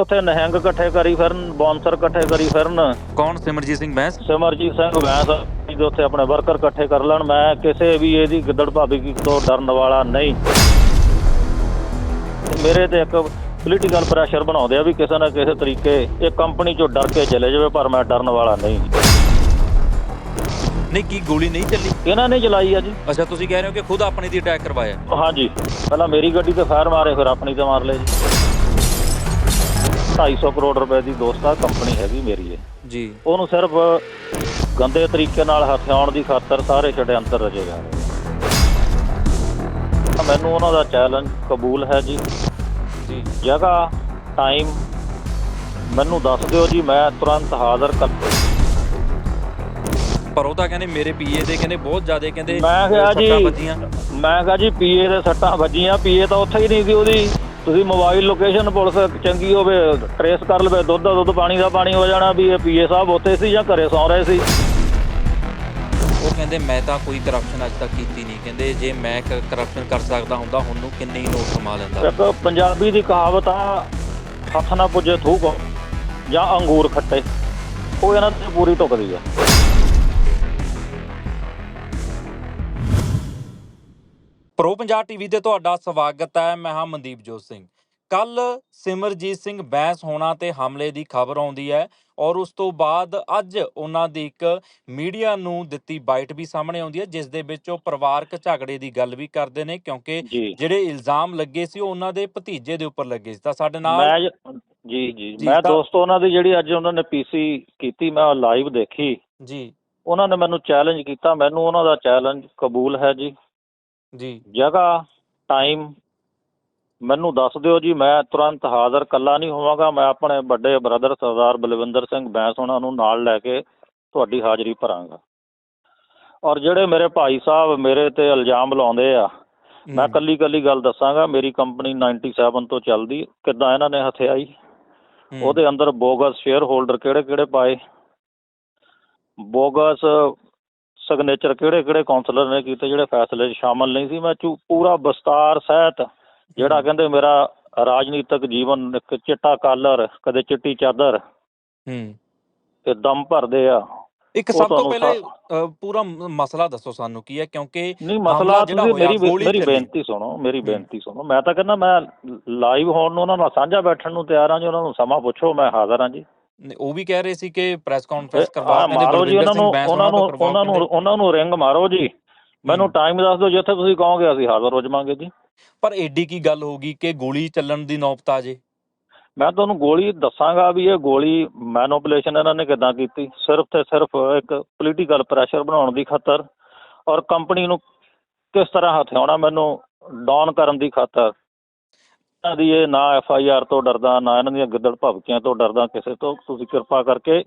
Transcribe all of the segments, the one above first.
ਉੱਥੇ ਨਹਿੰਗ ਇਕੱਠੇ ਕਰੀ ਫਿਰਨ ਬੌਂਸਰ ਇਕੱਠੇ ਕਰੀ ਫਿਰਨ। ਕੌਣ? ਸਿਮਰਜੀਤ ਸਿੰਘ ਬੈਂਸ? ਸਿਮਰਜੀਤ ਸਿੰਘ ਵੈਸ ਜੀ ਉੱਥੇ ਆਪਣੇ ਵਰਕਰ ਇਕੱਠੇ ਕਰ ਲੈਣ। ਮੈਂ ਕਿਸੇ ਵੀ ਇਹਦੀ ਗਿੱਦੜ ਭਾਬੀ ਤੋਂ ਡਰਨ ਵਾਲਾ ਨਹੀਂ। ਮੇਰੇ ਤੇ ਇੱਕ ਪੋਲੀਟੀਕਲ ਪ੍ਰੈਸ਼ਰ ਬਣਾਉਂਦੇ ਆ ਵੀ ਕਿਸੇ ਨਾ ਕਿਸੇ ਤਰੀਕੇ ਇਹ ਕੰਪਨੀ ਚੋਂ ਡਰ ਕੇ ਚਲੇ ਜਾਵੇ ਪਰ ਮੈਂ ਡਰਨ ਵਾਲਾ ਨਹੀਂ। ਨਹੀਂ ਕੀ ਗੋਲੀ ਨਹੀਂ ਚੱਲੀ? ਇਹਨਾਂ ਨੇ ਚਲਾਈ ਆ ਜੀ। ਅੱਛਾ ਤੁਸੀਂ ਕਹਿ ਰਹੇ ਹੋ ਕਿ ਖੁਦ ਆਪਣੀ ਦੀ ਅਟੈਕ ਕਰਵਾਇਆ? ਹਾਂਜੀ। ਪਹਿਲਾਂ ਮੇਰੀ ਗੱਡੀ ਤੇ ਫਾਇਰ ਮਾਰੇ ਫਿਰ ਆਪਣੀ ਤੇ ਮਾਰ ਲਏ ਜੀ। 250 ਕਰੋੜ ਰੁਪਏ ਦੀ ਦੋਸਤਾ ਕੰਪਨੀ ਹੈਗੀ ਮੇਰੀ ਇਹ। ਜੀ। ਉਹਨੂੰ ਸਿਰਫ ਗੰਦੇ ਤਰੀਕੇ ਨਾਲ ਹਥਿਆਉਣ ਦੀ ਖਾਤਰ ਸਾਰੇ ਛੜਯੰਤਰ ਰਚੇ ਜਾ ਰਹੇ ਆ। ਮੈਨੂੰ ਉਹਨਾਂ ਦਾ ਚੈਲੰਜ ਕਬੂਲ ਹੈ ਜੀ। ਜੀ। ਜਗ੍ਹਾ ਟਾਈਮ ਮੈਨੂੰ ਦੱਸ ਦਿਓ ਜੀ ਮੈਂ ਤੁਰੰਤ ਹਾਜ਼ਰ ਕਰ ਪਰ ਉਹ ਤਾਂ ਕਹਿੰਦੇ ਮੇਰੇ ਪੀਏ ਦੇ ਕਹਿੰਦੇ ਬਹੁਤ ਜ਼ਿਆਦਾ ਕਹਿੰਦੇ ਮੈਂ ਕਿਹਾ ਜੀ। ਮੈਂ ਕਿਹਾ ਜੀ ਪੀਏ ਦੇ ਸੱਟਾਂ ਵੱਜੀਆਂ ਪੀਏ ਤਾਂ ਉੱਥੇ ਹੀ ਨਹੀਂ ਸੀ ਉਹਦੀ। ਤੁਸੀਂ ਮੋਬਾਈਲ ਲੋਕੇਸ਼ਨ ਪੁਲਿਸ ਚੰਗੀ ਹੋਵੇ ਟਰੇਸ ਕਰ ਲਵੇ ਦੁੱਧ ਦਾ ਦੁੱਧ ਪਾਣੀ ਦਾ ਪਾਣੀ ਹੋ ਜਾਣਾ ਵੀ ਇਹ ਪੀਏ ਸਾਹਿਬ ਉੱਥੇ ਸੀ ਜਾਂ ਘਰੇ ਸੌਂ ਰਹੇ ਸੀ? ਉਹ ਕਹਿੰਦੇ ਮੈਂ ਤਾਂ ਕੋਈ ਕਰਪਸ਼ਨ ਅੱਜ ਤੱਕ ਕੀਤੀ ਨਹੀਂ। ਕਹਿੰਦੇ ਜੇ ਮੈਂ ਕਰਪਸ਼ਨ ਕਰ ਸਕਦਾ ਹੁੰਦਾ ਹੁਣ ਨੂੰ ਕਿੰਨੇ ਹੀ ਨੋਟ ਕਮਾ ਲੈਂਦਾ? ਇੱਕ ਪੰਜਾਬੀ ਦੀ ਕਹਾਵਤ ਆ ਹੱਥ ਨਾ ਪੁੱਜੇ ਥੂਕ ਜਾਂ ਅੰਗੂਰ ਖੱਟੇ। ਉਹ ਇਹਨਾਂ ਤੇ ਪੂਰੀ ਟੁਕਦੀ ਆ। ਪ੍ਰੋ ਪੰਜਾਬ ਟੀਵੀ ਤੇ ਤੁਹਾਡਾ ਸਵਾਗਤ ਹੈ ਮੈਂ ਹਾਂ ਮਨਦੀਪ ਜੋਤ ਸਿੰਘ। ਕੱਲ ਸਿਮਰਜੀਤ ਸਿੰਘ ਬੈਂਸ ਹੋਣਾ ਤੇ ਹਮਲੇ ਦੀ ਖਬਰ ਆਉਂਦੀ ਹੈ ਔਰ ਉਸ ਤੋਂ ਬਾਅਦ ਅੱਜ ਉਹਨਾਂ ਦੀ ਇੱਕ ਮੀਡੀਆ ਨੂੰ ਦਿੱਤੀ ਬਾਈਟ ਵੀ ਸਾਹਮਣੇ ਆਉਂਦੀ ਹੈ ਜਿਸ ਦੇ ਵਿੱਚ ਉਹ ਪਰਿਵਾਰਕ ਝਗੜੇ ਦੀ ਗੱਲ ਵੀ ਕਰਦੇ ਨੇ ਕਿਉਂਕਿ ਜਿਹੜੇ ਇਲਜ਼ਾਮ ਲੱਗੇ ਸੀ ਉਹ ਉਹਨਾਂ ਦੇ ਭਤੀਜੇ ਦੇ ਉੱਪਰ ਲੱਗੇ ਸੀ। ਤਾਂ ਸਾਡੇ ਨਾਲ ਮੈਂ ਜ- ਜੀ ਮੈਂ ਦੋਸਤੋ ਉਹਨਾਂ ਦੀ ਜਿਹੜੀ ਅੱਜ ਉਹਨਾਂ ਨੇ ਪੀਸੀ ਕੀਤੀ ਮੈਂ ਲਾਈਵ ਦੇਖੀ। ਜੀ। ਉਹਨਾਂ ਨੇ ਮੈਨੂੰ ਚੈਲੰਜ ਕੀਤਾ ਮੈਨੂੰ ਉਹਨਾਂ ਦਾ ਚੈਲੰਜ ਕਬੂਲ ਹੈ ਜੀ। ਜੀ। ਜਗ੍ਹਾ ਟਾਈਮ ਮੈਨੂੰ ਦੱਸ ਦਿਓ ਜੀ ਮੈਂ ਤੁਰੰਤ ਹਾਜ਼ਰ ਕੱਲਾ ਨਹੀਂ ਹੋਵਾਂਗਾ। ਮੈਂ ਆਪਣੇ ਵੱਡੇ ਬ੍ਰਦਰ ਸਰਦਾਰ ਬਲਵਿੰਦਰ ਸਿੰਘ ਬੈਂਸ ਉਹਨਾਂ ਨੂੰ ਨਾਲ ਲੈ ਕੇ ਤੁਹਾਡੀ ਹਾਜ਼ਰੀ ਭਰਾਂਗਾ। ਔਰ ਜਿਹੜੇ ਮੇਰੇ ਭਾਈ ਸਾਹਿਬ ਮੇਰੇ ਤੇ ਇਲਜ਼ਾਮ ਲਾਉਂਦੇ ਆ ਮੈਂ ਕੱਲੀ ਕੱਲੀ ਗੱਲ ਦੱਸਾਂਗਾ ਮੇਰੀ ਕੰਪਨੀ 97 ਤੋਂ ਚੱਲਦੀ ਕਿੱਦਾਂ ਇਹਨਾਂ ਨੇ ਹਥਿਆਈ? ਉਹਦੇ ਅੰਦਰ ਬੋਗਸ ਸ਼ੇਅਰ ਹੋਲਡਰ ਕਿਹੜੇ ਕਿਹੜੇ ਪਾਏ? ਬੋਗਸ ਸਿਗਨੇਚਰ ਕਿਹੜੇ ਕਿਹੜੇ ਕਾਉਂਸਲਰ ਨੇ ਕੀਤੇ ਜਿਹੜੇ ਫੈਸਲੇ 'ਚ ਸ਼ਾਮਲ ਨਹੀਂ ਸੀ। ਮੈਂ ਚੂ ਪੂਰਾ ਵਿਸਤਾਰ ਸਹਿਤ ਜਿਹੜਾ ਕਹਿੰਦੇ ਮੇਰਾ ਰਾਜਨੀਤਿਕ ਜੀਵਨ ਇੱਕ ਚਿੱਟਾ ਕਾਲਰ ਕਦੇ ਚਿੱਟੀ ਚਾਦਰ ਹਮ ਤੇ ਦਮ ਭਰਦੇ ਆ। ਇੱਕ ਸਭ ਤੋਂ ਪਹਿਲੇ ਪੂਰਾ ਮਸਲਾ ਦੱਸੋ ਸਾਨੂੰ ਕੀ ਹੈ ਕਿਉਂਕਿ ਨਹੀਂ ਮਸਲਾ ਤੁਸੀਂ ਮੇਰੀ ਮੇਰੀ। ਬੇਨਤੀ ਸੁਣੋ ਮੇਰੀ। ਬੇਨਤੀ ਸੁਣੋ। ਮੈਂ ਤਾਂ ਕਹਿੰਦਾ ਮੈਂ ਲਾਈਵ ਹੋਣ ਨੂੰ ਉਹਨਾਂ ਨਾਲ ਸਾਂਝਾ ਬੈਠਣ ਨੂੰ ਤਿਆਰ ਹਾਂ ਜੀ ਉਹਨਾਂ ਨੂੰ ਸਮਾਂ ਪੁੱਛੋ ਮੈਂ ਹਾਜ਼ਰ ਹਾਂ ਜੀ। ਉਹ ਵੀ ਕਹਿ ਰਹੇ ਸੀ ਕਿ ਪ੍ਰੈਸ ਕਾਨਫਰੰਸ ਕਰਵਾ ਕਹਿੰਦੇ ਮਾਰੋ ਜੀ ਉਹਨਾਂ ਨੂੰ ਉਹਨਾਂ ਨੂੰ ਉਹਨਾਂ ਨੂੰ। ਉਹਨਾਂ ਨੂੰ ਰਿੰਗ ਮਾਰੋ ਜੀ। ਮੈਨੂੰ। ਟਾਈਮ ਦੱਸ ਦਿਓ ਜਿੱਥੇ ਤੁਸੀਂ ਕਹੋਗੇ ਅਸੀਂ ਹਾਜ਼ਰ ਹੋ ਜਾਵਾਂਗੇ ਜੀ। ਪਰ ਏਡੀ ਕੀ ਗੱਲ ਹੋਗੀ ਕਿ ਗੋਲੀ ਚੱਲਣ ਦੀ ਨੌਬਤ ਆ ਜੇ? ਮੈਂ ਤੁਹਾਨੂੰ ਗੋਲੀ ਦੱਸਾਂਗਾ ਵੀ ਇਹ ਗੋਲੀ ਮੈਨੂਪੂਲੇਸ਼ਨ ਇਹਨਾਂ ਨੇ ਕਿਦਾਂ ਕੀਤੀ। ਸਿਰਫ ਤੇ ਸਿਰਫ ਇੱਕ ਪੋਲੀਟੀਕਲ ਪ੍ਰੈਸ਼ਰ ਬਣਾਉਣ ਦੀ ਖਾਤਰ ਔਰ ਕੰਪਨੀ ਨੂੰ ਕਿਸ ਤਰ੍ਹਾਂ ਹਥਿਆਉਣਾ ਮੈਨੂੰ ਡਾਊਨ ਕਰਨ ਦੀ ਖਾਤਰ। ਇਹਨਾਂ ਦੀ ਇਹ ਨਾ ਐਫ ਆਈ ਆਰ ਤੋਂ ਡਰਦਾ ਨਾ ਇਹਨਾਂ ਦੀਆਂ ਗਿੱਦੜ ਭਵਕੀਆਂ ਤੋਂ ਡਰਦਾ ਕਿਸੇ ਤੋਂ ਤੁਸੀਂ ਕਿਰਪਾ ਕਰਕੇ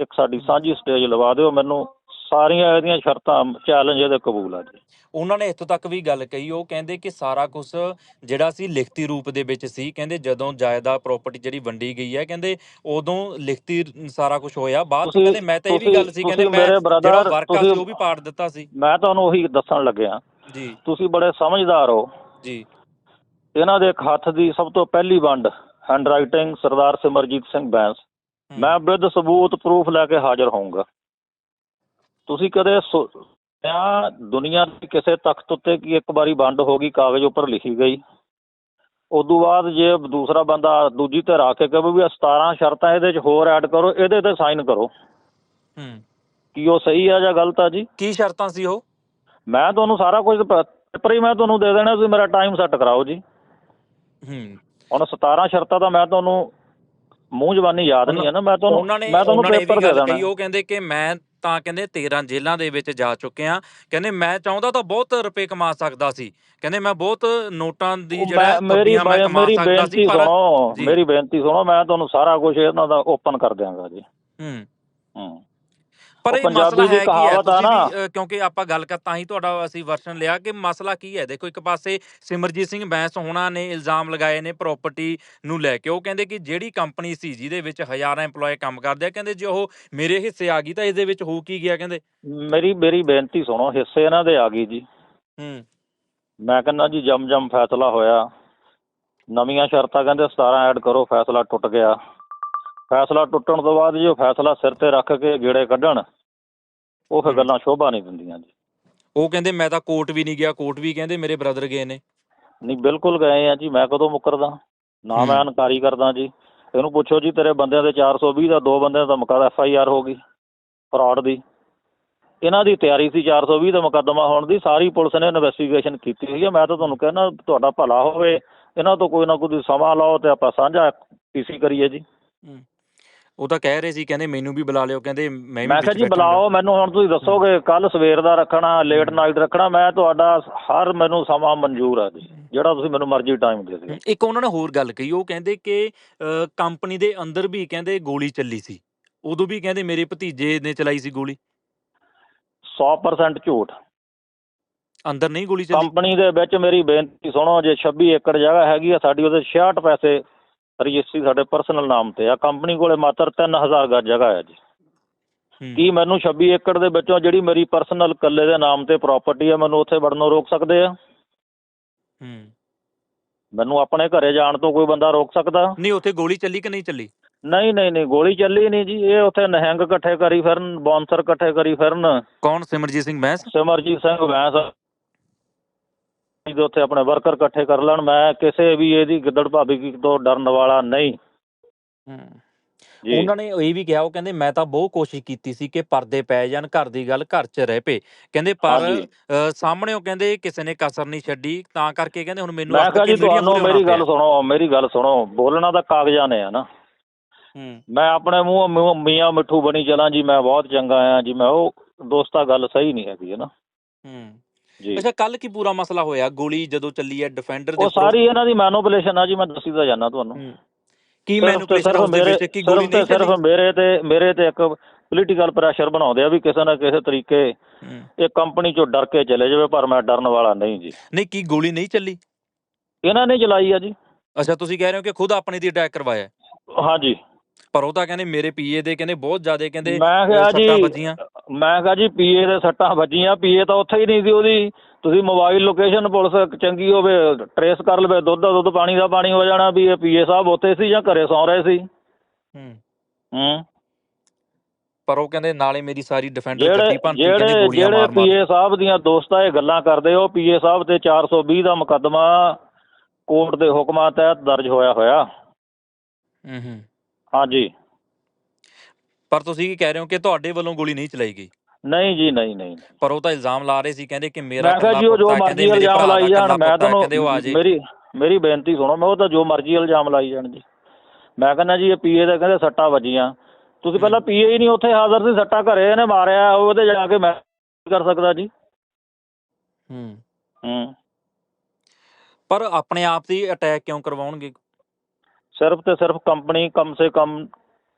ਇੱਕ ਸਾਡੀ ਸਾਂਝੀ ਸਟੇਜ ਲਵਾ ਦਿਓ। ਮੈਨੂੰ ਸਾਰੀਆਂ ਇਹਦੀਆਂ ਸ਼ਰਤਾਂ ਚੈਲੰਜ ਇਹਦੇ ਕਬੂਲ ਆ ਜੀ। ਉਹਨਾਂ ਨੇ ਇੱਥੋਂ ਤੱਕ ਵੀ ਗੱਲ ਕਹੀ ਉਹ ਕਹਿੰਦੇ ਕਿ ਸਾਰਾ ਕੁਝ ਜਿਹੜਾ ਸੀ ਲਿਖਤੀ ਰੂਪ ਦੇ ਵਿੱਚ ਸੀ। ਕਹਿੰਦੇ ਜਦੋਂ ਜਾਇਦਾਦ ਪ੍ਰਾਪਰਟੀ ਜਿਹੜੀ ਵੰਡੀ ਗਈ ਹੈ ਕਹਿੰਦੇ ਉਦੋਂ ਲਿਖਤੀ ਸਾਰਾ ਕੁਝ ਹੋਇਆ। ਬਾਅਦ ਚ ਤੁਸੀਂ- ਕਹਿੰਦੇ ਮੈਂ ਤਾਂ ਇਹ ਵੀ ਗੱਲ ਸੀ ਕਹਿੰਦੇ ਮੈਂ ਜਿਹੜਾ ਵਰਕਾ ਸੀ ਉਹ ਵੀ ਪਾੜ ਦਿੱਤਾ ਸੀ। ਮੈਂ ਤੁਹਾਨੂੰ ਉਹੀ ਦੱਸਣ ਲੱਗਿਆ। ਜੀ। ਤੁਸੀਂ ਬੜੇ ਸਮਝਦਾਰ ਹੋ। ਜੀ। ਇਹਨਾਂ ਦੇ ਇੱਕ ਹੱਥ ਦੀ ਸਭ ਤੋਂ ਪਹਿਲੀ ਵੰਡ ਹੈਂਡ ਰਾਈਟਿੰਗ ਸਰਦਾਰ ਸਿਮਰਜੀਤ ਸਿੰਘ ਬੈਂਸ। ਮੈਂ ਵਿਦ ਸਬੂਤ ਪ੍ਰੂਫ ਲੈ ਕੇ ਹਾਜ਼ਰ ਹੋਊਂਗਾ। ਤੁਸੀਂ ਕਦੇ ਸੁਣਿਆ ਦੁਨੀਆ ਦੀ ਕਿਸੇ ਤਖਤ ਉੱਤੇ ਕਿ ਇੱਕ ਵਾਰੀ ਵੰਡ ਹੋ ਗਈ ਕਾਗਜ਼ ਉੱਪਰ ਲਿਖੀ ਗਈ? ਉਦੋਂ ਬਾਅਦ ਜੇ ਦੂਸਰਾ ਬੰਦਾ ਦੂਜੀ ਤੇ ਰੱਖ ਕੇ ਕਹੇ ਵੀ ਆਹ 17 ਸ਼ਰਤਾਂ ਇਹਦੇ 'ਚ ਹੋਰ ਐਡ ਕਰੋ ਇਹਦੇ ਤੇ ਸਾਈਨ ਕਰੋ। ਹਮ ਕੀ ਉਹ ਸਹੀ ਆ ਜਾਂ ਗਲਤ ਆ ਜੀ? ਕੀ ਸ਼ਰਤਾਂ ਸੀ ਉਹ? ਮੈਂ ਤੁਹਾਨੂੰ ਸਾਰਾ ਕੁਝ ਪੇਪਰ ਹੀ ਮੈਂ ਤੁਹਾਨੂੰ ਦੇ ਦੇਣਾ ਤੁਸੀਂ ਮੇਰਾ ਟਾਈਮ ਸੈੱਟ ਕਰਾਓ ਜੀ। ਹਮ ਹੁਣ 17 ਸ਼ਰਤਾਂ ਤਾਂ ਮੈਂ ਤੁਹਾਨੂੰ ਮੂੰਹ ਜ਼ਬਾਨੀ ਯਾਦ ਨਹੀਂ ਹੈ ਨਾ ਮੈਂ ਤੁਹਾਨੂੰ ਮੈਂ ਤੁਹਾਨੂੰ ਪੇਪਰ ਦੇ ਦੇਣਾ। ਉਹ ਕਹਿੰਦੇ ਕਿ ਮੈਂ ਤਾਂ ਕਹਿੰਦੇ 13 ਜੇਲ੍ਹਾਂ ਦੇ ਵਿੱਚ ਜਾ ਚੁੱਕਿਆ ਕਹਿੰਦੇ ਮੈਂ ਚਾਹੁੰਦਾ ਤਾਂ ਬਹੁਤ ਰੁਪਏ ਕਮਾ ਸਕਦਾ ਸੀ। ਕਹਿੰਦੇ ਮੈਂ ਬਹੁਤ ਨੋਟਾਂ ਦੀ ਜਿਹੜਾ ਮੈਂ- ਮੇਰੀ ਮੇਰੀ ਬੇਨਤੀ ਸੁਣੋ। ਮੇਰੀ ਬੇਨਤੀ ਸੁਣੋ ਮੈਂ ਤੁਹਾਨੂੰ ਸਾਰਾ ਕੁਝ ਇਹਨਾਂ ਦਾ ਓਪਨ ਕਰ ਦਿਆਂਗਾ ਜੀ। ਹੂੰ। ਹੂੰ। ਪਰ ਇਹ ਮਸਲਾ ਦੀ ਹੈ ਕੀ ਹੈ? ਤੁਸੀਂ ਕਿਉਂਕਿ ਆਪਾਂ ਗੱਲ ਕਰ ਤਾਂ ਹੀ ਤੁਹਾਡਾ ਅਸੀਂ ਵਰਸ਼ਨ ਲਿਆ ਕਿ ਮਸਲਾ ਕੀ ਹੈ? ਦੇਖੋ ਇੱਕ ਪਾਸੇ ਸਿਮਰਜੀਤ ਸਿੰਘ ਬੈਂਸ ਹੋਣਾ ਨੇ ਇਲਜ਼ਾਮ ਲਗਾਏ ਨੇ ਪ੍ਰਾਪਰਟੀ ਨੂੰ ਲੈ ਕੇ। ਉਹ ਕਹਿੰਦੇ ਕਿ ਜਿਹੜੀ ਕੰਪਨੀ ਸੀ ਜਿਹਦੇ ਵਿੱਚ ਹਜ਼ਾਰਾਂ EMPLOYE ਕੰਮ ਕਰਦੇ ਆ ਕਹਿੰਦੇ ਜੇ ਉਹ ਮੇਰੇ ਹਿੱਸੇ ਆ ਗਈ ਤਾਂ ਇਹਦੇ ਵਿੱਚ ਹੋ ਕੀ ਗਿਆ ਕਹਿੰਦੇ? ਮੇਰੀ ਮੇਰੀ ਬੇਨਤੀ ਸੁਣੋ ਹਿੱਸੇ ਇਹਨਾਂ ਦੇ ਆ ਗਈ ਜੀ। ਹੂੰ। ਮੈਂ ਕਹਿੰਦਾ ਜੀ ਜਮ ਜਮ ਫੈਸਲਾ ਹੋਇਆ। ਨਵੀਆਂ ਸ਼ਰਤਾਂ ਕਹਿੰਦੇ 17 ਐਡ ਕਰੋ ਫੈਸਲਾ ਟੁੱਟ ਗਿਆ। ਫੈਸਲਾ ਟੁੱਟਣ ਤੋਂ ਬਾਅਦ ਜੀ ਉਹ ਫੈਸਲਾ ਸਿਰ ਤੇ ਰੱਖ ਕੇ ਗੇੜੇ ਕੱਢਣ ਉਹ ਫਿਰ। ਗੱਲਾਂ ਸ਼ੋਭਾ ਨਹੀਂ ਦਿੰਦੀਆਂ ਜੀ। ਉਹ ਕਹਿੰਦੇ ਮੈਂ ਤਾਂ ਕੋਰਟ ਵੀ ਨਹੀਂ ਗਿਆ ਕੋਰਟ ਵੀ ਕਹਿੰਦੇ ਮੇਰੇ ਬ੍ਰਦਰ ਗਏ ਨੇ। ਨਹੀਂ ਬਿਲਕੁਲ ਗਏ ਆ ਜੀ ਮੈਂ ਕਦੋਂ ਮੁੱਕਰਦਾ? ਨਾ। ਮੈਂ ਇਨਕਾਰੀ ਕਰਦਾ ਜੀ। ਇਹਨੂੰ ਪੁੱਛੋ ਜੀ ਤੇਰੇ ਬੰਦਿਆਂ ਦੇ 420 ਦਾ ਦੋ ਬੰਦਿਆਂ ਦਾ ਮੁਕੱਦਮਾ ਐਫ ਆਈ ਆਰ ਹੋ ਗਈ ਫਰਾਡ ਦੀ। ਇਹਨਾਂ ਦੀ ਤਿਆਰੀ ਸੀ 420 ਦਾ ਮੁਕੱਦਮਾ ਹੋਣ ਦੀ ਸਾਰੀ ਪੁਲਿਸ ਨੇ ਇਨਵੈਸਟੀਗੇਸ਼ਨ ਕੀਤੀ ਹੋਈ ਹੈ ਮੈਂ ਤਾਂ ਤੁਹਾਨੂੰ ਕਹਿੰਦਾ ਤੁਹਾਡਾ ਭਲਾ ਹੋਵੇ ਇਹਨਾਂ ਤੋਂ ਕੋਈ ਨਾ ਕੋਈ ਸਮਾਂ ਲਾਓ ਤੇ ਆਪਾਂ ਸਾਂਝਾ ਪੀਸੀ ਕਰੀਏ ਜੀ। ਉਹ ਤਾਂ ਕਹਿ ਰਹੇ ਸੀ ਕਹਿੰਦੇ ਮੈਨੂੰ ਵੀ ਬੁਲਾ ਲਿਓ ਕਹਿੰਦੇ ਮੈਂ ਵੀ ਮੈਂ ਕਿਹਾ ਜੀ। ਬੁਲਾਓ ਮੈਨੂੰ ਹੁਣ ਤੁਸੀਂ ਦੱਸੋਗੇ ਕੱਲ ਸਵੇਰ ਦਾ ਰੱਖਣਾ ਲੇਟ। ਨਾਈਟ ਰੱਖਣਾ ਮੈਂ ਤੁਹਾਡਾ ਹਰ ਮੈਨੂੰ ਸਮਾਂ ਮਨਜ਼ੂਰ ਹੈ ਜੀ ਜਿਹੜਾ ਤੁਸੀਂ ਮੈਨੂੰ ਮਰਜ਼ੀ ਟਾਈਮ ਦੇ ਦਿਓ ਇੱਕ ਉਹਨਾਂ ਨੇ ਹੋਰ ਗੱਲ ਕਹੀ ਉਹ ਕਹਿੰਦੇ ਕਿ ਕੰਪਨੀ ਦੇ ਅੰਦਰ ਵੀ ਕਹਿੰਦੇ ਗੋਲੀ ਚੱਲੀ ਸੀ ਉਦੋਂ ਵੀ ਕਹਿੰਦੇ ਮੇਰੇ ਭਤੀਜੇ ਨੇ ਚਲਾਈ ਸੀ ਗੋਲੀ 100% ਝੂਠ ਅੰਦਰ ਨਹੀਂ ਗੋਲੀ ਚੱਲੀ ਕੰਪਨੀ ਦੇ ਵਿੱਚ ਮੇਰੀ ਬੇਨਤੀ ਸੁਣੋ ਜੇ 26 ਏਕੜ ਜਗ੍ਹਾ ਹੈਗੀ ਆ ਸਾਡੀ ਉਹਦੇ 66 ਪੈਸੇ ਰਜਿਸਟਰੀ ਸਾਡੇ ਪਰਸਨਲ ਨਾਮ ਤੇ ਆ। ਕੰਪਨੀ ਕੋਲੇ ਮਾਤਰ 3000 ਗੱਜ ਜਗ੍ਹਾ ਹੈ ਜੀ। ਕੀ ਮੈਨੂੰ 26 ਏਕੜ ਦੇ ਵਿੱਚੋਂ ਜਿਹੜੀ ਮੇਰੀ ਪਰਸਨਲ ਕੱਲੇ ਦੇ ਨਾਮ ਤੇ ਪ੍ਰਾਪਰਟੀ ਆ ਮੈਨੂੰ ਉੱਥੇ ਵੜਨੋਂ ਰੋਕ ਸਕਦੇ ਆ। ਮੈਨੂੰ ਆਪਣੇ ਘਰੇ ਜਾਣ ਤੋਂ ਕੋਈ ਬੰਦਾ ਰੋਕ ਸਕਦਾ? ਨਹੀਂ ਉੱਥੇ ਗੋਲੀ ਚੱਲੀ ਕਿ ਨਹੀਂ ਚੱਲੀ? ਨਹੀਂ ਨਹੀਂ ਨਹੀਂ ਗੋਲੀ ਚੱਲੀ ਨਹੀਂ ਜੀ। ਇਹ ਉੱਥੇ ਨਹਿੰਗ ਇਕੱਠੇ ਕਰੀ ਫਿਰਨ ਬੌਂਸਰ ਇਕੱਠੇ ਕਰੀ ਫਿਰਨ। ਕੌਣ? ਸਿਮਰਜੀਤ ਸਿੰਘ ਬੈਂਸ? ਸਿਮਰਜੀਤ ਸਿੰਘ ਵੈਸ ਦੇ ਉੱਥੇ ਆਪਣੇ ਵਰਕਰ ਇਕੱਠੇ ਕਰ ਲੈਣ ਮੈਂ ਕਿਸੇ ਵੀ ਇਹਦੀ ਗਿੱਦੜ ਭਾਬੀ ਤੋਂ ਡਰਨ ਵਾਲਾ ਨਹੀਂ। ਜੀ। ਉਹਨਾਂ ਨੇ ਇਹ ਵੀ ਕਿਹਾ ਉਹ ਕਹਿੰਦੇ ਮੈਂ ਤਾਂ ਬਹੁਤ ਕੋਸ਼ਿਸ਼ ਕੀਤੀ ਸੀ ਕਿ ਪਰਦੇ ਪੈ ਜਾਣ ਘਰ ਦੀ ਗੱਲ ਘਰ 'ਚ ਰਹਿ ਪਏ। ਕਹਿੰਦੇ ਪਰ ਹਾਂਜੀ। ਅ, ਸਾਹਮਣੇ ਉਹ ਕਹਿੰਦੇ ਕਿਸੇ ਨੇ ਕਸਰ ਨਹੀਂ ਛੱਡੀ ਤਾਂ ਕਰਕੇ ਕਹਿੰਦੇ ਹੁਣ ਮੈਨੂੰ ਮੈਂ ਅੱਕ ਕਿਹਾ ਕੇ ਜੀ ਮੀਡੀਆ ਤੁਹਾਨੂੰ ਮੇਰੀ ਗੱਲ ਸੁਣੋ ਮੇਰੀ ਗੱਲ ਸੁਣੋ ਬੋਲਣਾ ਤਾਂ ਕਾਗਜ਼ਾਂ ਨੇ ਆ ਨਾ ਹੂੰ। ਮੈਂ ਆਪਣੇ ਮੂੰਹ ਮੂੰਹ ਮੀਆਂ ਮਿੱਠੂ ਬਣੀ ਚਲਾਂ ਜੀ ਮੈਂ ਬਹੁਤ ਚੰਗਾ ਆ ਜੀ ਮੈਂ ਉਹ ਦੋਸਤਾ ਗੱਲ ਸਹੀ ਨਹੀਂ ਹੈਗੀ ਹੈ ਨਾ ਹੂੰ। ਅੱਛਾ ਕੱਲ ਕੀ ਪੂਰਾ ਮਸਲਾ ਹੋਇਆ? ਗੋਲੀ ਜਦੋਂ ਚੱਲੀ ਹੈ ਡਿਫੈਂਡਰ ਦੇ ਉਹ ਸਾਰੀ ਇਹਨਾਂ ਦੀ ਮੈਨੂਪੂਲੇਸ਼ਨ ਆ ਜੀ ਮੈਂ ਦੱਸੀ ਤਾਂ ਜਾਣਾ ਤੁਹਾਨੂੰ। ਕੀ ਮੈਨੂਪਲੇਸ਼ਨ ਉਸ ਦੇ ਵਿੱਚ? ਕੀ ਗੋਲੀ ਨਹੀਂ ਸਿਰਫ ਮੇਰੇ ਤੇ ਮੇਰੇ ਤੇ ਇੱਕ ਪੋਲੀਟੀਕਲ ਪ੍ਰੈਸ਼ਰ ਬਣਾਉਂਦੇ ਆ ਵੀ ਕਿਸੇ ਨਾ ਕਿਸੇ ਤਰੀਕੇ। ਇਹ ਕੰਪਨੀ ਚੋਂ ਡਰ ਕੇ ਚਲੇ ਜਾਵੇ ਪਰ ਮੈਂ ਡਰਨ ਵਾਲਾ ਨਹੀਂ ਜੀ। ਨਹੀਂ ਕੀ ਗੋਲੀ ਨਹੀਂ ਚੱਲੀ? ਇਹਨਾਂ ਨੇ ਚਲਾਈ ਆ ਜੀ। ਅੱਛਾ ਤੁਸੀਂ ਕਹਿ ਰਹੇ ਹੋ ਕਿ ਖੁਦ ਆਪਣੇ ਦੀ ਅਟੈਕ ਕਰਵਾਇਆ? ਹੈ। ਹਾਂਜੀ ਪਰ ਉਹ ਤਾਂ ਕਹਿੰਦੇ ਮੇਰੇ ਪੀਏ ਦੇ ਕਹਿੰਦੇ ਬਹੁਤ ਜ਼ਿਆਦਾ ਕਹਿੰਦੇ ਮੈਂ ਕਿਹਾ ਜੀ ਮੈਂ ਕਿਹਾ ਜੀ ਪੀਏ ਦੇ ਸੱਟਾਂ ਵੱਜੀਆਂ ਪੀਏ ਤਾਂ ਉੱਥੇ ਹੀ ਨਹੀਂ ਸੀ ਉਹਦੀ। ਤੁਸੀਂ ਮੋਬਾਈਲ ਲੋਕੇਸ਼ਨ ਪੁਲਿਸ ਚੰਗੀ ਹੋਵੇ ਟਰੇਸ ਕਰ ਲਵੇ ਦੁੱਧ ਦਾ ਦੁੱਧ ਪਾਣੀ ਦਾ ਪਾਣੀ ਹੋ ਜਾਣਾ ਵੀ ਇਹ ਪੀਏ ਸਾਹਿਬ ਉੱਥੇ ਸੀ ਜਾਂ ਘਰੇ ਸੌਂ ਰਹੇ ਸੀ। ਹੂੰ। ਹੂੰ। ਪਰ ਉਹ ਕਹਿੰਦੇ ਨਾਲੇ ਮੇਰੀ ਸਾਰੀ ਡਿਫੈਂਡਰ ਗੱਡੀ ਭੰਨਤੀ ਕਹਿੰਦੇ ਜਿਹੜੇ ਗੋਲੀਆਂ ਮਾਰ ਮਾਰ ਪੀਏ ਸਾਹਿਬ ਦੀਆਂ ਦੋਸਤਾਂ ਇਹ ਗੱਲਾਂ ਕਰਦੇ ਉਹ ਪੀਏ ਸਾਹਿਬ ਤੇ 420 ਦਾ ਮੁਕੱਦਮਾ ਕੋਰਟ ਦੇ ਹੁਕਮਾਂ ਤਹਿਤ ਦਰਜ ਹੋਇਆ ਹੋਇਆ ਹੂੰ ਹੂੰ। ਹਾਂਜੀ। ਪਰ ਤੁਸੀਂ ਕੀ ਕਹਿ ਰਹੇ ਹੋ ਕਿ ਤੁਹਾਡੇ ਵੱਲੋਂ ਗੋਲੀ ਨਹੀਂ ਚਲਾਈ ਗਈ? ਨਹੀਂ ਜੀ ਨਹੀਂ ਨਹੀਂ। ਪਰ ਉਹ ਤਾਂ ਇਲਜ਼ਾਮ ਲਾ ਰਹੇ ਸੀ ਕਹਿੰਦੇ ਕਿ ਮੇਰਾ ਮੈਂ ਕਿਹਾ ਜੀ ਉਹ ਜੋ ਮਰਜ਼ੀ ਮੇਰੇ ਇਲਜ਼ਾਮ ਦਾ ਲਾਈ ਜਾਣ ਮੈਂ ਤੁਹਾਨੂੰ ਮੇਰੀ ਮੇਰੀ ਬੇਨਤੀ ਸੁਣੋ ਮੈਂ ਉਹ ਤਾਂ ਜੋ ਮਰਜ਼ੀ ਇਲਜ਼ਾਮ ਲਾਈ ਜਾਣ ਜੀ। ਮੈਂ ਕਹਿੰਦਾ ਜੀ ਇਹ ਪੀਏ ਦੇ ਕਹਿੰਦੇ ਸੱਟਾਂ ਵੱਜੀਆਂ। ਤੁਸੀਂ ਪਹਿਲਾਂ ਪੀਏ ਹੀ ਨਹੀਂ ਉੱਥੇ ਹਾਜ਼ਰ ਸੀ ਸੱਟਾਂ ਘਰੇ ਇਹਨੇ ਮਾਰਿਆ ਉਹਦੇ ਜਾ ਕੇ ਮੈਂ ਕਰ ਸਕਦਾ ਜੀ? ਹੂੰ। ਹੂੰ। ਪਰ ਆਪਣੇ ਆਪ ਤੇ ਅਟੈਕ ਕਿਉਂ ਕਰਵਾਉਣਗੇ? ਸਿਰਫ ਤੇ ਸਿਰਫ ਕੰਪਨੀ ਕਮ ਸੇ ਕਮ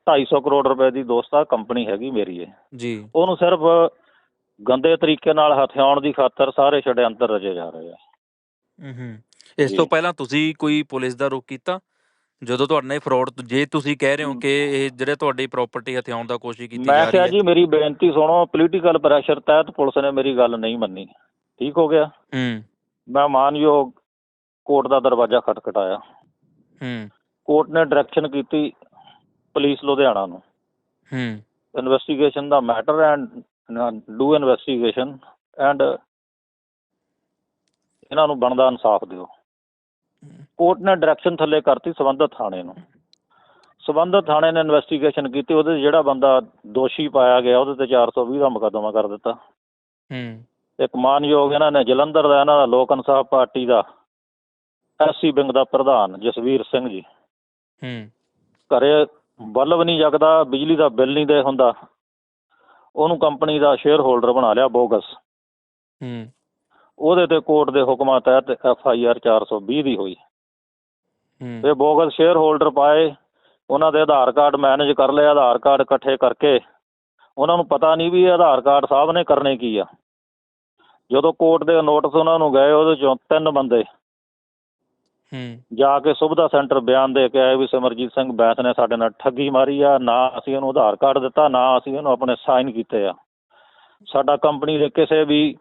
250 ਕਰੋੜ ਰੁਪਏ ਦੀ ਦੋਸਤਾ ਕੰਪਨੀ ਹੈਗੀ ਮੇਰੀ ਇਹ। ਜੀ। ਉਹਨੂੰ ਸਿਰਫ ਗੰਦੇ ਤਰੀਕੇ ਨਾਲ ਹਥਿਆਉਣ ਦੀ ਖਾਤਰ ਸਾਰੇ ਛੜਯੰਤਰ ਰਚੇ ਜਾ ਰਹੇ ਆ। ਹੂੰ ਇਸ। ਤੋਂ ਪਹਿਲਾਂ ਤੁਸੀਂ ਕੋਈ ਪੁਲਿਸ ਦਾ ਰੁਖ ਕੀਤਾ? ਜਦੋਂ ਤੁਹਾਡੇ ਨਾਲ ਫਰਾਡ ਜੇ ਤੁਸੀਂ ਕਹਿ ਰਹੇ ਹੋ ਕਿ ਇਹ ਜਿਹੜੇ ਤੁਹਾਡੀ ਪ੍ਰਾਪਰਟੀ ਹਥਿਆਉਣ ਦਾ ਕੋਸ਼ਿਸ਼ ਕੀਤੀ ਮੈਂ ਜਾ ਕਿਹਾ ਰਹੀ ਹੈ। ਜੀ ਮੇਰੀ ਬੇਨਤੀ ਸੁਣੋ ਪੋਲੀਟੀਕਲ ਪ੍ਰੈਸ਼ਰ ਤਹਿਤ ਪੁਲਿਸ ਨੇ ਮੇਰੀ ਗੱਲ ਨਹੀਂ ਮੰਨੀ। ਠੀਕ ਹੋ ਗਿਆ? ਹੂੰ। ਮੈਂ ਮਾਨਯੋਗ ਕੋਰਟ ਦਾ ਦਰਵਾਜ਼ਾ ਖਟਖਟਾਇਆ। ਹੂੰ। ਕੋਰਟ ਨੇ ਡਾਇਰੈਕਸ਼ਨ ਕੀਤੀ। ਪੁਲਿਸ ਲੁਧਿਆਣਾ ਨੂੰ। ਹੂੰ। Investigation the matter and do investigation and ਇਹਨਾਂ ਨੂੰ ਬਣਦਾ ਇਨਸਾਫ ਦਿਓ। ਕੋਰਟ ਨੇ ਡਾਇਰੈਕਸ਼ਨ ਥੱਲੇ ਕਰਤੀ ਸਬੰਧਤ ਥਾਣੇ ਨੂੰ। ਸਬੰਧਤ ਥਾਣੇ ਨੇ ਇਨਵੈਸਟੀਗੇਸ਼ਨ ਕੀਤੀ ਉਹਦੇ ਜਿਹੜਾ ਬੰਦਾ ਦੋਸ਼ੀ ਪਾਇਆ ਗਿਆ ਉਹਦੇ ਤੇ 420 ਦਾ ਮੁਕੱਦਮਾ ਕਰ ਦਿੱਤਾ। ਹੂੰ। ਇੱਕ ਮਾਨਯੋਗ ਇਹਨਾਂ ਨੇ ਜਲੰਧਰ ਦਾ ਇਹਨਾਂ ਦਾ ਲੋਕ ਇਨਸਾਫ ਪਾਰਟੀ ਦਾ ਐਸਸੀ ਵਿੰਗ ਦਾ ਪ੍ਰਧਾਨ ਜਸਵੀਰ ਸਿੰਘ ਜੀ। ਹੂੰ। ਘਰੇ ਬਲਬ ਨਹੀਂ ਜਗਦਾ ਬਿਜਲੀ ਦਾ ਬਿੱਲ ਨਹੀਂ ਦੇ ਹੁੰਦਾ। ਉਹਨੂੰ ਕੰਪਨੀ ਦਾ ਸ਼ੇਅਰ ਹੋਲਡਰ ਬਣਾ ਲਿਆ ਬੋਗਸ। ਹੂੰ। ਉਹਦੇ ਤੇ ਕੋਰਟ ਦੇ ਹੁਕਮਾਂ ਤਹਿਤ ਐਫ ਆਈ ਆਰ 420 ਦੀ ਹੋਈ। ਹੂੰ। ਤੇ ਬੋਗਸ ਸ਼ੇਅਰ ਹੋਲਡਰ ਪਾਏ ਉਹਨਾਂ ਦੇ ਆਧਾਰ ਕਾਰਡ ਮੈਨੇਜ ਕਰ ਲਏ ਆਧਾਰ ਕਾਰਡ ਇਕੱਠੇ ਕਰਕੇ। ਉਹਨਾਂ ਨੂੰ ਪਤਾ ਨਹੀਂ ਵੀ ਇਹ ਆਧਾਰ ਕਾਰਡ ਸਾਹਿਬ ਨੇ ਕਰਨੇ ਕੀ ਆ। ਜਦੋਂ ਕੋਰਟ ਦੇ ਨੋਟਿਸ ਉਹਨਾਂ ਨੂੰ ਗਏ ਉਹਦੇ ਚੋਂ ਤਿੰਨ ਬੰਦੇ ਜਾ ਕੇ ਸੁਵਿਧਾ ਸੈਂਟਰ ਬਿਆਨ ਦੇ ਕੇ ਆਏ ਵੀ ਸਿਮਰਜੀਤ ਸਿੰਘ ਬੈਂਸ ਨੇ ਸਾਡੇ ਨਾਲ ਠੱਗੀ ਮਾਰੀ ਆ ਨਾ ਅਸੀਂ ਉਹਨੂੰ ਆਧਾਰ ਕਾਰਡ ਦਿੱਤਾ ਨਾ ਅਸੀਂ ਉਹਨੂੰ ਆਪਣੇ ਸਾਈਨ ਕੀਤੇ ਆ। ਸਾਡਾ ਕੰਪਨੀ ਦੇ ਕਿਸੇ ਵੀ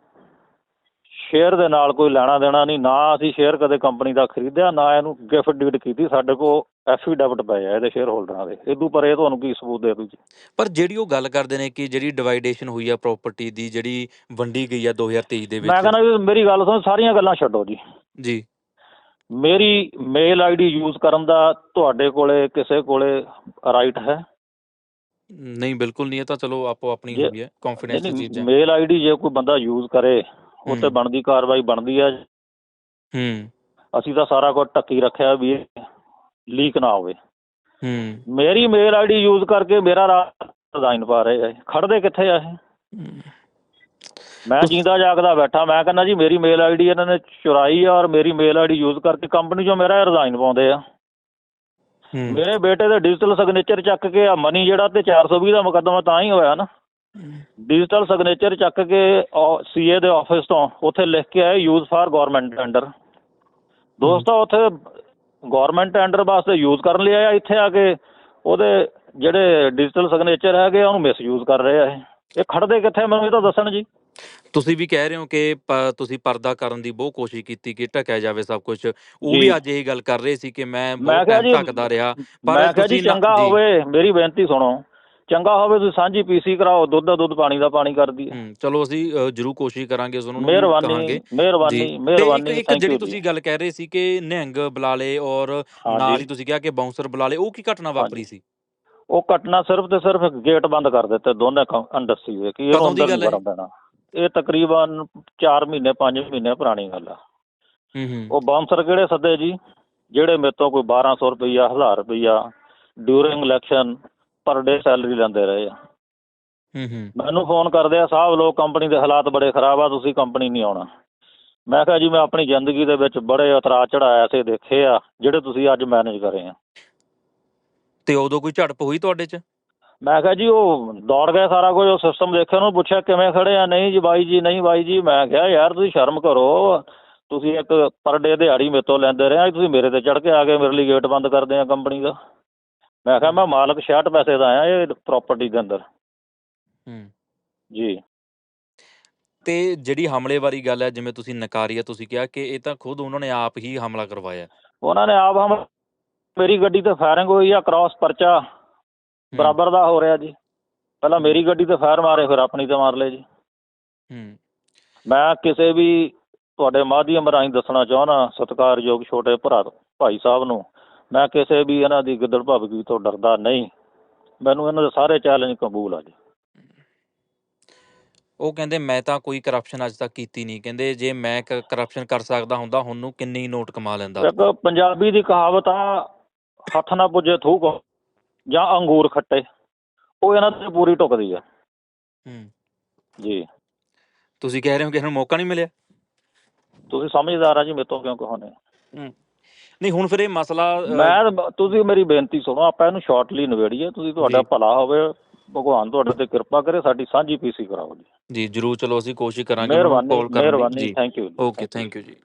ਸ਼ੇਅਰ ਦੇ ਨਾਲ ਕੋਈ ਲੈਣਾ ਦੇਣਾ ਨਹੀਂ ਨਾ ਅਸੀਂ ਸ਼ੇਅਰ ਕਦੇ ਕੰਪਨੀ ਦਾ ਖਰੀਦਿਆ ਨਾ ਇਹਨੂੰ ਗਿਫਟ ਡੀਡ ਕੀਤੀ ਸਾਡੇ ਕੋਲ ਐਫੀਡੈਵਿਟ ਪਏ ਆ ਇਹਦੇ ਸ਼ੇਅਰ ਹੋਲਡਰਾਂ ਦੇ। ਇਦੋਂ ਪਰ ਇਹ ਤੁਹਾਨੂੰ ਕੀ ਸਬੂਤ ਦੇ ਦੂ ਜੀ? ਪਰ ਜਿਹੜੀ ਉਹ ਗੱਲ ਕਰਦੇ ਨੇ ਕਿ ਜਿਹੜੀ ਡਿਵਾਈਡੇਸ਼ਨ ਹੋਈ ਆ ਪ੍ਰਾਪਰਟੀ ਦੀ ਜਿਹੜੀ ਵੰਡੀ ਗਈ ਆ 2023 ਦੇ ਮੈਂ ਵਿੱਚ ਕਹਿੰਦਾ ਵੀ ਮੇਰੀ ਗੱਲ ਸੁਣ ਸਾਰੀਆਂ ਗੱਲਾਂ ਛੱਡੋ ਜੀ। ਜੀ। ਮੇਰੀ ਮੇਲ ਆਈਡੀ ਯੂਜ਼ ਕਰਨ ਦਾ ਤੁਹਾਡੇ ਕੋਲੇ ਕਿਸੇ ਕੋਲੇ ਰਾਈਟ ਹੈ? ਨਹੀਂ ਬਿਲਕੁਲ ਨਹੀਂ ਇਹ ਤਾਂ ਚਲੋ ਆਪੋ ਆਪਣੀ ਹੋਈ ਹੈ ਕੌਨਫੀਡੈਂਸ਼ੀਅਲ ਚੀਜ਼ ਹੈ। ਮੇਲ ਆਈਡੀ ਜੇ ਕੋਈ ਬੰਦਾ ਯੂਜ਼ ਕਰੇ ਉੱਤੇ ਹੂੰ। ਬਣਦੀ ਕਾਰਵਾਈ ਬਣਦੀ ਹੈ। ਹੂੰ। ਅਸੀਂ ਤਾਂ ਸਾਰਾ ਕੁਝ ਟੱਕੀ ਰੱਖਿਆ ਵੀ ਲੀਕ ਨਾ ਹੋਵੇ। ਹੂੰ। ਮੇਰੀ ਮੇਲ ਆਈਡੀ ਯੂਜ਼ ਕਰਕੇ ਮੇਰਾ ਰਿਜ਼ਾਈਨ ਪਾ ਰਹੇ ਆ। ਖੜਦੇ ਕਿੱਥੇ ਆ ਇਹ। ਮੈਂ ਜੀਂਦਾ ਜਾਗਦਾ ਬੈਠਾ ਮੈਂ ਕਹਿੰਦਾ ਜੀ ਮੇਰੀ ਮੇਲ ਆਈਡੀ ਇਹਨਾਂ ਨੇ ਚੁਰਾਈ ਆ ਔਰ ਮੇਰੀ ਮੇਲ ਆਈਡੀ ਯੂਜ਼ ਕਰਕੇ ਕੰਪਨੀ 'ਚੋਂ ਮੇਰਾ ਰਿਜ਼ਾਈਨ ਪਾਉਂਦੇ ਆ। ਮੇਰੇ ਬੇਟੇ ਦੇ ਡਿਜੀਟਲ ਸਿਗਨੇਚਰ ਚੱਕ ਕੇ ਆ ਮਨੀ ਜਿਹੜਾ ਤੇ 420 ਦਾ ਮੁਕੱਦਮਾ ਤਾਂ ਹੀ ਹੋਇਆ ਨਾ। ਡਿਜੀਟਲ ਸਿਗਨੇਚਰ ਚੱਕ ਕੇ ਸੀਏ ਦੇ ਆਫਿਸ ਤੋਂ ਉੱਥੇ ਲਿਖ ਕੇ ਆਏ ਯੂਜ਼ ਫਾਰ ਗਵਰਨਮੈਂਟ ਟੈਂਡਰ ਦੋਸਤੋ ਉੱਥੇ ਗਵਰਨਮੈਂਟ ਟੈਂਡਰ ਵਾਸਤੇ ਯੂਜ਼ ਕਰਨ ਲਈ ਆਇਆ ਇੱਥੇ ਆ ਕੇ ਉਹਦੇ ਜਿਹੜੇ ਡਿਜੀਟਲ ਸਿਗਨੇਚਰ ਹੈਗੇ ਆ, ਉਹਨੂੰ ਮਿਸਯੂਜ਼ ਕਰ ਰਹੇ ਆ ਇਹ। ਇਹ ਖੜਦੇ ਕਿੱਥੇ ਮੈਨੂੰ ਇਹ ਤਾਂ ਦੱਸਣ ਜੀ। ਤੁਸੀਂ ਵੀ ਕਹਿ ਰਹੇ ਹੋ ਕਿ ਪ- ਤੁਸੀਂ ਪਰਦਾ ਕਰਨ ਦੀ ਬਹੁਤ ਕੋਸ਼ਿਸ਼ ਕੀਤੀ ਕਿ ਢਕਿਆ ਜਾਵੇ ਸਭ ਕੁਝ ਉਹ ਜੀ। ਵੀ ਅੱਜ ਇਹ ਗੱਲ ਕਰ ਰਹੇ ਸੀ ਕਿ ਮੈਂ ਮੈਂ ਬਹੁਤ ਕਿਹਾ ਟਾਈਮ ਜੀ ਢੱਕਦਾ ਰਿਹਾ ਪਰ ਮੈਂ ਕਿਹਾ ਜੀ ਤੁਸੀਂ ਨਾ- ਚੰਗਾ ਜੀ। ਹੋਵੇ ਮੇਰੀ ਬੇਨਤੀ ਸੁਣੋ ਚੰਗਾ ਹੋਵੇ ਤੁਸੀਂ ਸਾਂਝੀ ਪੀਸੀ ਕਰਾਓ ਦੁੱਧ ਦਾ ਦੁੱਧ ਪਾਣੀ ਦਾ ਪਾਣੀ ਕਰ ਦਈਏ ਹੂੰ ਚਲੋ ਅਸੀਂ ਅ, ਜ਼ਰੂਰ ਕੋਸ਼ਿਸ਼ ਕਰਾਂਗੇ ਉਸ ਨੂੰ ਵੀ ਮਿਹਰਬਾਨੀ ਕਹਾਂਗੇ ਮਿਹਰਬਾਨੀ ਮਿਹਰਬਾਨੀ ਇੱਕ- ਜਿਹੜੀ ਜੀ। ਤੁਸੀਂ ਗੱਲ ਕਹਿ ਰਹੇ ਸੀ ਕਿ ਨਿਹੰਗ ਬੁਲਾ ਲਏ ਔਰ ਨਾਲ। ਹੀ ਤੁਸੀਂ ਕਿਹਾ ਕਿ ਬਾਉਂਸਰ ਬੁਲਾ ਲਏ ਉਹ ਕੀ ਘਟਨਾ ਵਾਪਰੀ ਸੀ ਉਹ ਘਟਨਾ ਸਿਰਫ ਤੇ ਸਿਰਫ ਗੇਟ ਬੰਦ ਕਰ ਦਿੱਤੇ ਦੋਨੇ ਇੰਡਸਟਰੀ ਦੇ ਕਿ ਕਦੋਂ ਇਹਨੂੰ ਦੀ ਅੰਦਰ ਗੱਲ ਨਹੀਂ? ਵੜਨ ਦੇਣਾ ਇਹ ਤਕਰੀਬਨ 4 ਮਹੀਨੇ 5 ਮਹੀਨੇ ਪੁਰਾਣੀ ਗੱਲ ਆ। ਹੂੰ ਹੂੰ। ਉਹ ਬਾਉਂਸਰ ਕਿਹੜੇ ਸੱਦੇ ਜੀ? ਜਿਹੜੇ ਮੇਰੇ ਤੋਂ ਕੋਈ 1200 ਰੁਪਈਆ 1000 ਰੁਪਈਆ ਡਿਊਰਿੰਗ ਇਲੈਕਸ਼ਨ ਪਰ ਡੇ ਸੈਲਰੀ ਲੈਂਦੇ ਰਹੇ ਆ। ਹੂੰ ਹੂੰ। ਮੈਨੂੰ ਫੋਨ ਕਰਦੇ ਆ ਸਾਹਿਬ ਲੋਕ ਕੰਪਨੀ ਦੇ ਹਾਲਾਤ ਬੜੇ ਖਰਾਬ ਆ ਤੁਸੀਂ ਕੰਪਨੀ ਨਹੀਂ ਆਉਣਾ। ਮੈਂ ਕਿਹਾ ਜੀ ਮੈਂ ਆਪਣੀ ਜ਼ਿੰਦਗੀ ਦੇ ਵਿੱਚ ਬੜੇ ਉਤਰਾਅ ਚੜਾਇਆ ਐਸੇ ਦੇਖੇ ਆ ਜਿਹੜੇ ਤੁਸੀਂ ਅੱਜ ਮੈਨੇਜ ਕਰੇ ਆ। ਤੇ ਉਦੋਂ ਕੋਈ ਝੜਪ ਹੋਈ ਤੁਹਾਡੇ 'ਚ? ਮੈਂ ਕਿਹਾ ਜੀ ਉਹ ਦੌੜ ਗਏ ਸਾਰਾ ਕੁਝ ਉਹ ਸਿਸਟਮ ਦੇਖਿਆ ਉਹਨੂੰ ਪੁੱਛਿਆ ਕਿਵੇਂ ਖੜੇ ਆ? ਨਹੀਂ ਜੀ ਬਾਈ ਜੀ ਨਹੀਂ ਬਾਈ ਜੀ ਮੈਂ ਕਿਹਾ ਯਾਰ ਤੁਸੀਂ ਸ਼ਰਮ ਕਰੋ। ਤੁਸੀਂ ਇੱਕ ਪਰ ਡੇ ਦਿਹਾੜੀ ਮੇਰੇ ਤੋਂ ਲੈਂਦੇ ਰਹੇ ਆ ਤੁਸੀਂ ਮੇਰੇ ਤੇ ਚੜ ਕੇ ਆ ਕੇ ਮੇਰੇ ਲਈ ਗੇਟ ਬੰਦ ਕਰਦੇ ਆ ਕੰਪਨੀ ਦਾ। ਮੈਂ ਕਿਹਾ ਮੈਂ ਮਾਲਕ 66 ਪੈਸੇ ਦਾ ਆਇਆ ਇਹ ਪ੍ਰਾਪਰਟੀ ਦੇ ਅੰਦਰ। ਹੂੰ। ਜੀ। ਤੇ ਜਿਹੜੀ ਹਮਲੇ ਵਾਲੀ ਗੱਲ ਹੈ ਜਿਵੇਂ ਤੁਸੀਂ ਨਕਾਰੀ ਹੈ ਤੁਸੀਂ ਕਿਹਾ ਕਿ ਇਹ ਤਾਂ ਖੁਦ ਉਹਨਾਂ ਨੇ ਆਪ ਹੀ ਹਮਲਾ ਕਰਵਾਇਆ। ਉਹਨਾਂ ਨੇ ਆਪ ਹਮ ਮੇਰੀ ਗੱਡੀ ਤੇ ਫਾਇਰਿੰਗ ਹੋਈ ਆ ਕ੍ਰਾਸ ਪਰਚਾ। ਬਰਾਬਰ ਦਾ ਹੋ ਰਿਹਾ ਜੀ। ਪਹਿਲਾਂ ਮੇਰੀ ਗੱਡੀ ਤੇ ਫਾਇਰ ਮਾਰੇ ਫਿਰ ਆਪਣੀ ਤੇ ਮਾਰ ਲਏ ਜੀ। ਹੂੰ। ਮੈਂ ਕਿਸੇ ਵੀ ਤੁਹਾਡੇ ਮਾਧਿਅਮ ਰਾਹੀਂ ਦੱਸਣਾ ਚਾਹੁੰਦਾ ਸਤਿਕਾਰਯੋਗ ਛੋਟੇ ਭਰਾ ਭਾਈ ਸਾਹਿਬ ਨੂੰ ਮੈਂ ਕਿਸੇ ਵੀ ਇਹਨਾਂ ਦੀ ਗਿੱਦੜ ਭਵਗੀ ਤੋਂ ਡਰਦਾ ਨਹੀਂ। ਮੈਨੂੰ ਇਹਨਾਂ ਦੇ ਸਾਰੇ ਚੈਲੰਜ ਕਬੂਲ ਆ ਜੀ। ਉਹ ਕਹਿੰਦੇ ਮੈਂ ਤਾਂ ਕੋਈ ਕਰਪਸ਼ਨ ਅੱਜ ਤੱਕ ਕੀਤੀ ਨਹੀਂ। ਕਹਿੰਦੇ ਜੇ ਮੈਂ ਕਰਪਸ਼ਨ ਕਰ ਸਕਦਾ ਹੁੰਦਾ ਹੁਣ ਨੂੰ ਕਿੰਨੀ ਨੋਟ ਕਮਾ ਲੈਂਦਾ? ਇੱਕ ਪੰਜਾਬੀ ਦੀ ਕਹਾਵਤ ਆ ਹੱਥ ਨਾ ਪੁੱਜੇ ਥੂਕ ਜਾਂ ਅੰਗੂਰ ਖੱਟੇ ਉਹ ਇਹਨਾਂ ਤੇ ਪੂਰੀ ਟੁਕਦੀ ਆ। ਹੂੰ। ਜੀ। ਤੁਸੀਂ ਕਹਿ ਰਹੇ ਹੋ ਕਿ ਇਹਨੂੰ ਮੌਕਾ ਨਹੀਂ ਮਿਲਿਆ? ਤੁਸੀਂ ਸਮਝਦਾਰ ਆ ਜੀ ਮੇਰੇ ਤੋਂ ਕਿਉਂ ਕਹੋਨੇ ਨਹੀਂ ਹੁਣ ਫਿਰ ਇਹ ਮਸਲਾ ਮੈਂ ਤੁਸੀਂ ਮੇਰੀ ਬੇਨਤੀ ਸੁਣੋ ਆਪਾਂ ਇਹਨੂੰ ਸ਼ਾਰਟਲੀ ਨਿਬੇੜੀਏ। ਤੁਸੀਂ ਤੁਹਾਡਾ। ਭਲਾ ਹੋਵੇ ਭਗਵਾਨ ਤੁਹਾਡੇ ਤੇ ਕਿਰਪਾ ਕਰੇ ਸਾਡੀ ਸਾਂਝੀ ਪੀਸੀ ਕਰਾਓ ਜੀ। ਜੀ ਜਰੂਰ ਚਲੋ ਅਸੀਂ ਕੋਸ਼ਿਸ਼ ਕਰਾਂਗੇ ਮਿਹਰਬਾਨੀ call ਕਰਨ ਦੀ। ਮਿਹਰਬਾਨੀ thank you okay thank you ji.